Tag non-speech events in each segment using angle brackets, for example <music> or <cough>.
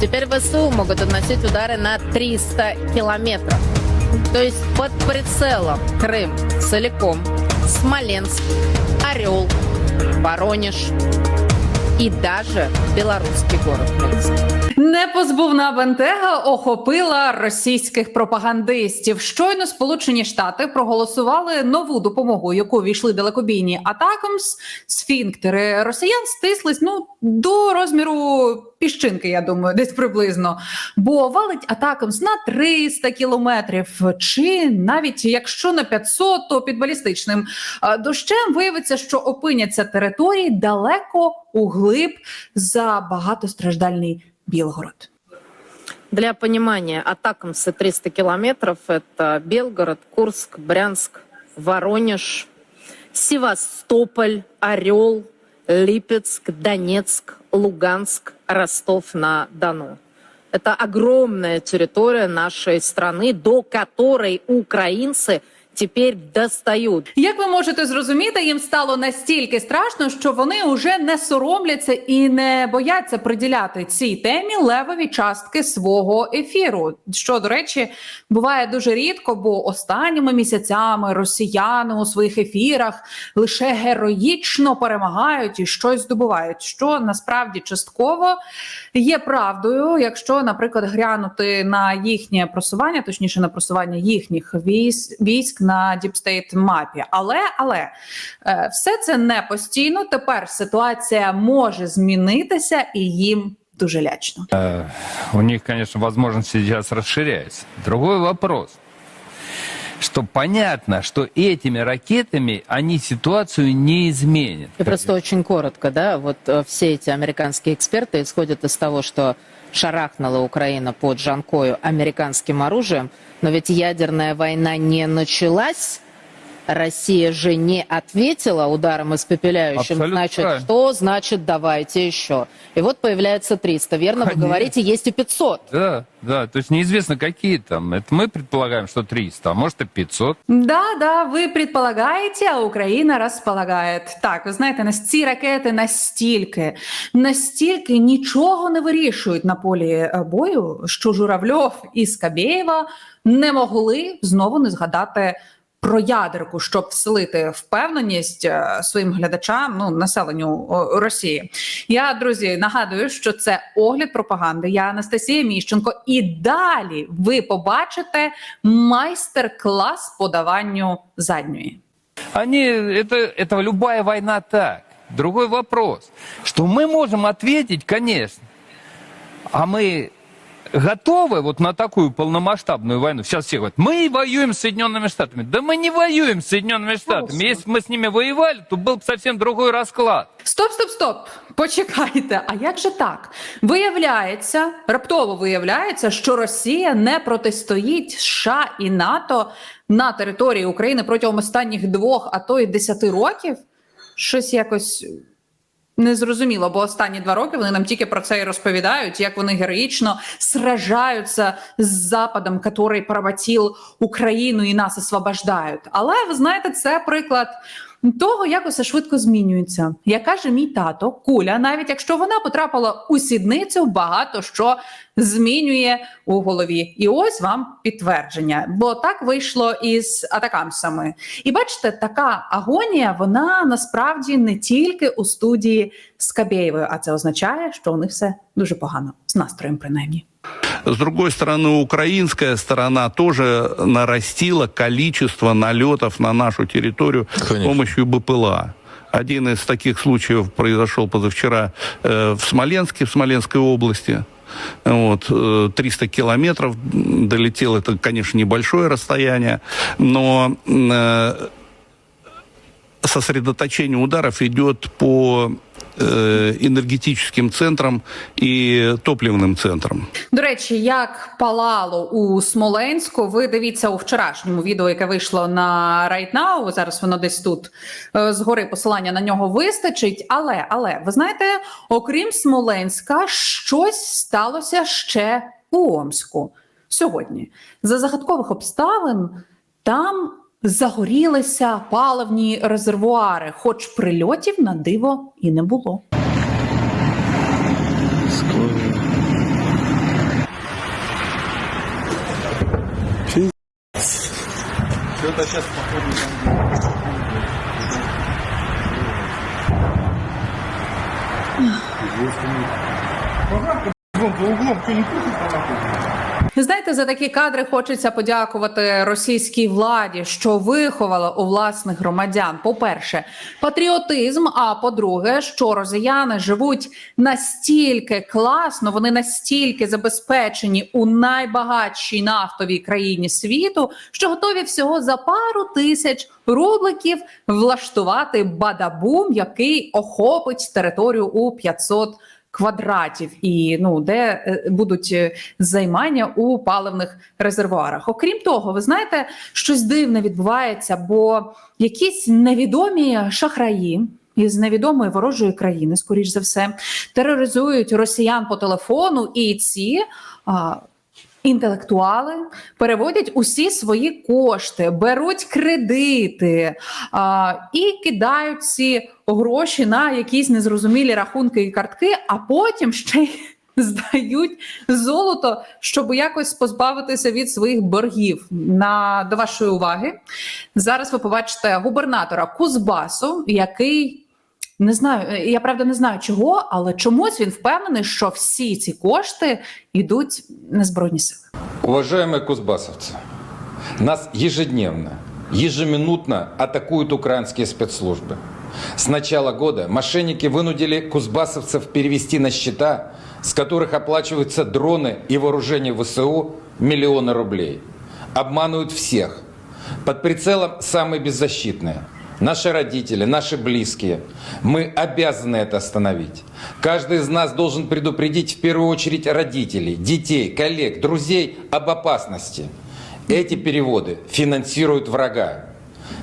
Теперь ВСУ могут наносить удары на 300 километров. То есть под прицелом Крым целиком, Смоленск, Орел, Воронеж и даже белорусский город Минск. Непозбувна бентега охопила російських пропагандистів. Щойно Сполучені Штати проголосували нову допомогу, яку війшли далекобійні атакамс. Сфінктери росіян стислись ну до розміру піщинки. Я думаю, десь приблизно. Бо валить атакамс на 300 кілометрів, чи навіть якщо на 500, то під балістичним дощем виявиться, що опиняться території далеко углиб за багатостраждальний Білгород. Для понимания, Атакамсы 300 километров – это Белгород, Курск, Брянск, Воронеж, Севастополь, Орел, Липецк, Донецк, Луганск, Ростов-на-Дону. Это огромная территория нашей страны, до которой украинцы теперь достают. Як ви можете зрозуміти, їм стало настільки страшно, що вони вже не соромляться і не бояться приділяти цій темі левові частки свого ефіру. Що до речі, буває дуже рідко, бо останніми місяцями росіяни у своїх ефірах лише героїчно перемагають і щось здобувають, що насправді частково є правдою, якщо, наприклад, глянути на їхнє просування, точніше на просування їхніх військ на діпстейт мапі. Але але е, все це не постійно. Тепер ситуація може змінитися, і їм дуже лячно. У них, конечно, возможности сейчас расширяются. Другой вопрос, что понятно, что этими ракетами они ситуацию не изменят. И просто очень коротко, да, вот э, все эти американские эксперты исходят из того, что шарахнула Украина под Жанкою американским оружием, но ведь ядерная война не началась, Россия же не ответила ударом испепеляющим, Абсолютно значит, правильно. что значит давайте еще. И вот появляется 300, верно? Вы Конечно. говорите, есть и 500. Да, да, то есть неизвестно какие там. Это мы предполагаем, что 300, а может и 500. Да, да, ви предполагаєте, а Україна розполагає. Так, ви знаєте, нас ці ракети настільки, настільки нічого не вирішують на полі е, бою, що Журавльов і Скабєєва не могли знову не згадати. Про ядерку, щоб вселити впевненість е, своїм глядачам, ну населенню о, Росії. Я друзі нагадую, що це огляд пропаганди. Я Анастасія Міщенко. І далі ви побачите майстер-клас по даванню задньої. Они, это, это любая война так. Другой вопрос, что мы можем ответить, конечно, а мы готовы вот на такую полномасштабную войну? Сейчас все говорят, мы воюем с Соединенными Штатами. Да мы не воюем с Соединенными Штатами. Если бы мы с ними воевали, то был бы совсем другой расклад. Стоп, стоп, стоп. Почекайте. А як же так? Виявляється, раптово виявляється, що Росія не протистоїть США і НАТО на території України протягом останніх двох, а то й десяти років. Щось якось незрозуміло, бо останні два роки вони нам тільки про це і розповідають, як вони героїчно сражаються з Западом, який поработив Україну і нас освобождають. Але ви знаєте, це приклад того, як усе швидко змінюється. Як каже мій тато, куля, навіть якщо вона потрапила у сідницю, багато що змінює у голові. І ось вам підтвердження. Бо так вийшло із атакамсами. І бачите, така агонія, вона насправді не тільки у студії Скабєєвої, а це означає, що у них все дуже погано з настроєм, принаймні. С другой стороны, украинская сторона тоже нарастила количество налетов на нашу территорию с Конечно. помощью БПЛА. Один из таких случаев произошел позавчера э, в Смоленске, в Смоленской области. Вот, э, 300 километров долетел, это, конечно, небольшое расстояние, но э, сосредоточение ударов идет по э, энергетическим центрам и топливным центрам. До речі, як палало у Смоленську, ви дивіться у вчорашньому відео, яке вийшло на Right Now, Зараз воно десь тут е, згори посилання на нього вистачить. Але але ви знаєте, окрім Смоленська, щось сталося ще у Омську сьогодні. За загадкових обставин там загорілися паливні резервуари, хоч прильотів на диво і не було. Что-то. По углом, кто не крутит, по. Знаєте, за такі кадри хочеться подякувати російській владі, що виховала у власних громадян. По-перше, патріотизм. А по-друге, що росіяни живуть настільки класно, вони настільки забезпечені у найбагатшій нафтовій країні світу, що готові всього за пару тисяч рубликів влаштувати бадабум, який охопить територію у 500 квадратів, і ну де е, будуть е, займання у паливних резервуарах. Окрім того, ви знаєте, щось дивне відбувається, бо якісь невідомі шахраї. Із невідомої ворожої країни, скоріш за все, тероризують росіян по телефону, і ці а, інтелектуали переводять усі свої кошти, беруть кредити а, і кидають ці гроші на якісь незрозумілі рахунки і картки, а потім ще й <laughs> здають золото, щоб якось позбавитися від своїх боргів. На до вашої уваги зараз ви побачите губернатора Кузбасу, який. Не знаю, я правда не знаю чого, але чомусь він впевнений, що всі ці кошти йдуть на збройні сили. Уважаемые кузбассовцы, нас ежедневно, ежеминутно атакуют украинские спецслужбы. С начала года мошенники вынудили кузбассовцев перевести на счета, с которых оплачиваются дроны и вооружение ВСУ, миллионы рублей. Обманывают всех. Под прицелом самые беззащитные. Наши родители, наши близкие. Мы обязаны это остановить. Каждый из нас должен предупредить в первую очередь родителей, детей, коллег, друзей об опасности. Эти переводы финансируют врага.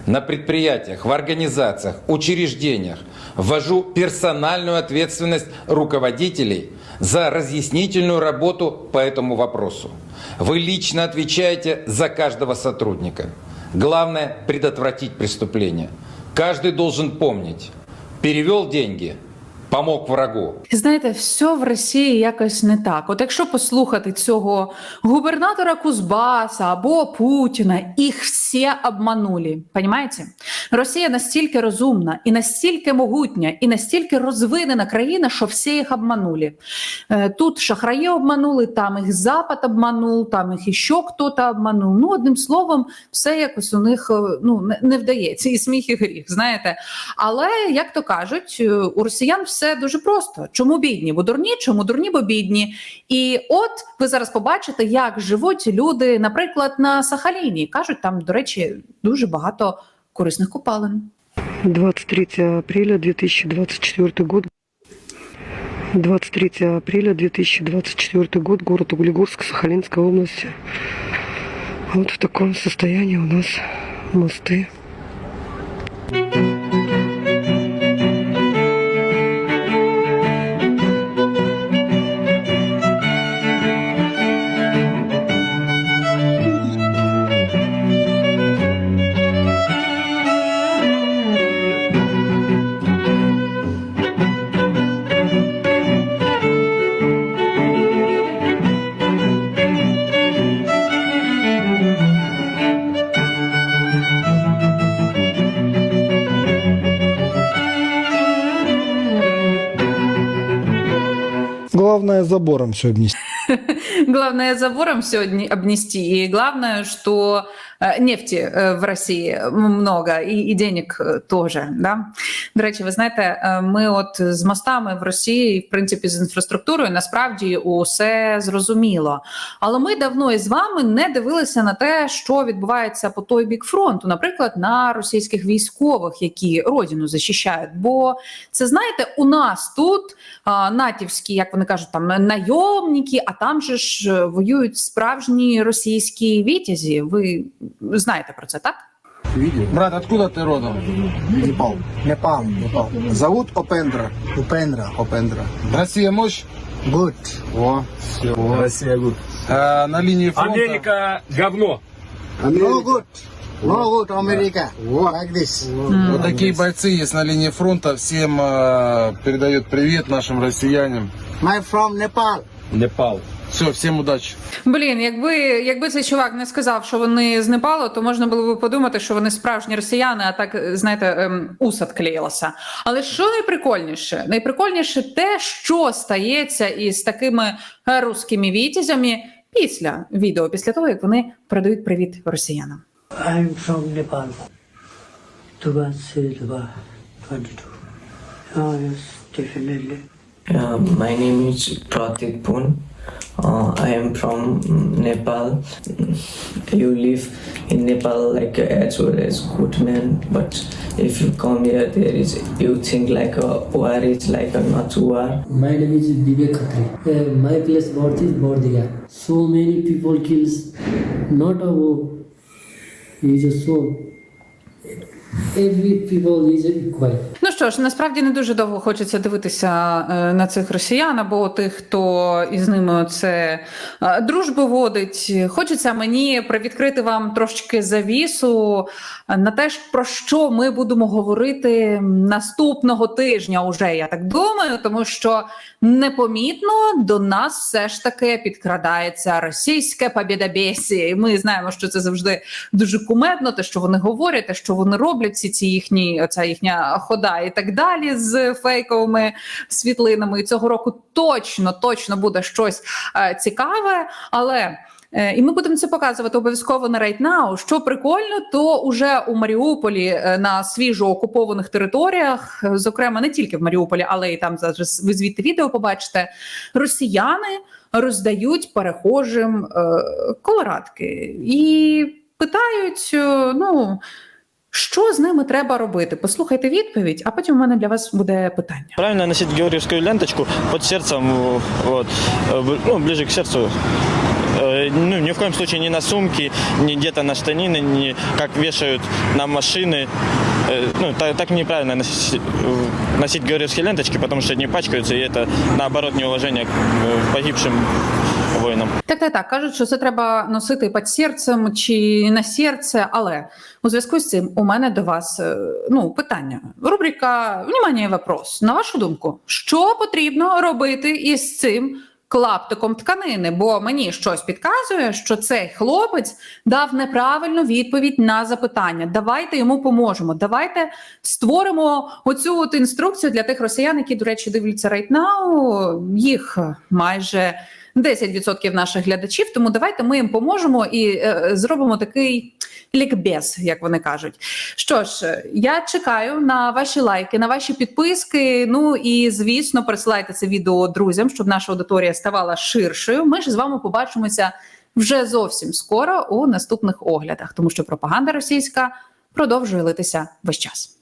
На предприятиях, в организациях, учреждениях ввожу персональную ответственность руководителей за разъяснительную работу по этому вопросу. Вы лично отвечаете за каждого сотрудника. Главное – предотвратить преступление. Каждый должен помнить. Перевел деньги – помог врагу. Знаєте, все в Росії якось не так. От якщо послухати цього губернатора Кузбаса або Путіна, їх всі обманули. Понимаете? Росія настільки розумна і настільки могутня, і настільки розвинена країна, що всі їх обманули. Е, Тут шахраї обманули, там їх Запад обманув, там їх іще хтось обманув. Ну, одним словом, все якось у них е, ну, не, не вдається. І сміх, і гріх, знаєте. Але як то кажуть, е, у росіян все дуже просто. Чому бідні? Бо дурні, чому дурні, бо бідні. І от ви зараз побачите, як живуть люди, наприклад, на Сахаліні. Кажуть, там, до речі, дуже багато корисних копалин. 23 апреля 2024 год. 23 апреля 2024 год, город Углегорск, Сахалинская область. Вот в таком состоянии у нас мосты. Забором все обнести. <laughs> Главное забором сегодня обнести. И главное, что э, нефти э, в Росії много, і, і денег е, теж. Да? До речі, ви знаєте, ми от з мостами в Росії, в принципі, з інфраструктурою насправді усе зрозуміло. Але ми давно із вами не дивилися на те, що відбувається по той бік фронту, наприклад, на російських військових, які родину захищають. Бо це знаєте, у нас тут натівські, як вони кажуть, там найомники, а там же ж е, воюють справжні російські вітязі. Ви знаєте про це, так? Брат, откуда ты родом? Непал. Непал. Непал. Зовут Опендра. Упендра. Опендра. Россия мощь? Good. О, все. Россия гуд. А, на линии фронта. Америка говно. No good. No good, America. Like this. Вот такие бойцы есть на линии фронта. Всем э, передает привет нашим россиянам. My from Nepal. Непал. Все, всем удачи. Блін, якби, якби цей чувак не сказав, що вони з Непалу, то можна було б подумати, що вони справжні росіяни, а так, знаєте, ем, усад клеїлося. Але що найприкольніше? Найприкольніше те, що стається із такими е, руськими вітязями після відео, після того, як вони передають привіт росіянам. I'm from Nepal. Tugasildva 22. Oh, yes, definitely. Uh, my name is Pratik Pun. Uh, I am from Nepal. You live in Nepal like as well as good man, but if you come here, there is you think like a war is like a not war. My name is Vivek Khatri. Uh, my place birth is Bordiga. So many people kills not a war. Is a soul. Ну що ж, насправді не дуже довго хочеться дивитися е, на цих росіян або тих, хто із ними це е, дружбу водить. Хочеться мені привідкрити вам трошки завісу е, на те, про що ми будемо говорити наступного тижня. Уже я так думаю, тому що непомітно до нас все ж таки підкрадається російське побєдобєсі. І Ми знаємо, що це завжди дуже кумедно, те, що вони говорять, те, що вони роблять, всі ці їхні оця їхня хода і так далі з фейковими світлинами. І цього року точно точно буде щось е, цікаве, але. е, І ми будемо це показувати обов'язково на Right Now. Що прикольно, то уже у Маріуполі е, на свіжо окупованих територіях, е, зокрема не тільки в Маріуполі, але і там зараз ви звідти відео побачите. Росіяни роздають перехожим е, колорадки і питають: ну що з ними треба робити? Послухайте відповідь, а потім у мене для вас буде питання. Правильно носить георгиевскую ленточку под сердцем, вот, э, б- ну, ближе к сердцу. Э, Ну, ни в коем случае не на сумки, не где-то на штанины, не как вешают на машины. Э, Ну, так, так неправильно носить, э, носить георгиевские ленточки, потому что они пачкаются, и это, наоборот, неуважение к э, погибшим воинам. Так, так, так кажуть, що це треба носити під серцем чи на серце. Але у зв'язку з цим у мене до вас е, ну питання. Рубрика «Внимание, вопрос. На вашу думку, що потрібно робити із цим? Клаптиком тканини, бо мені щось підказує, що цей хлопець дав неправильну відповідь на запитання. Давайте йому поможемо. Давайте створимо оцю от інструкцію для тих росіян, які, до речі, дивляться right now. Їх майже 10% наших глядачів. Тому давайте ми їм поможемо і е, зробимо такий лікбез, як вони кажуть. Що ж, я чекаю на ваші лайки, на ваші підписки. Ну і звісно, пересилайте це відео друзям, щоб наша аудиторія ставала ширшою. Ми ж з вами побачимося вже зовсім скоро у наступних оглядах, тому що пропаганда російська продовжує литися весь час.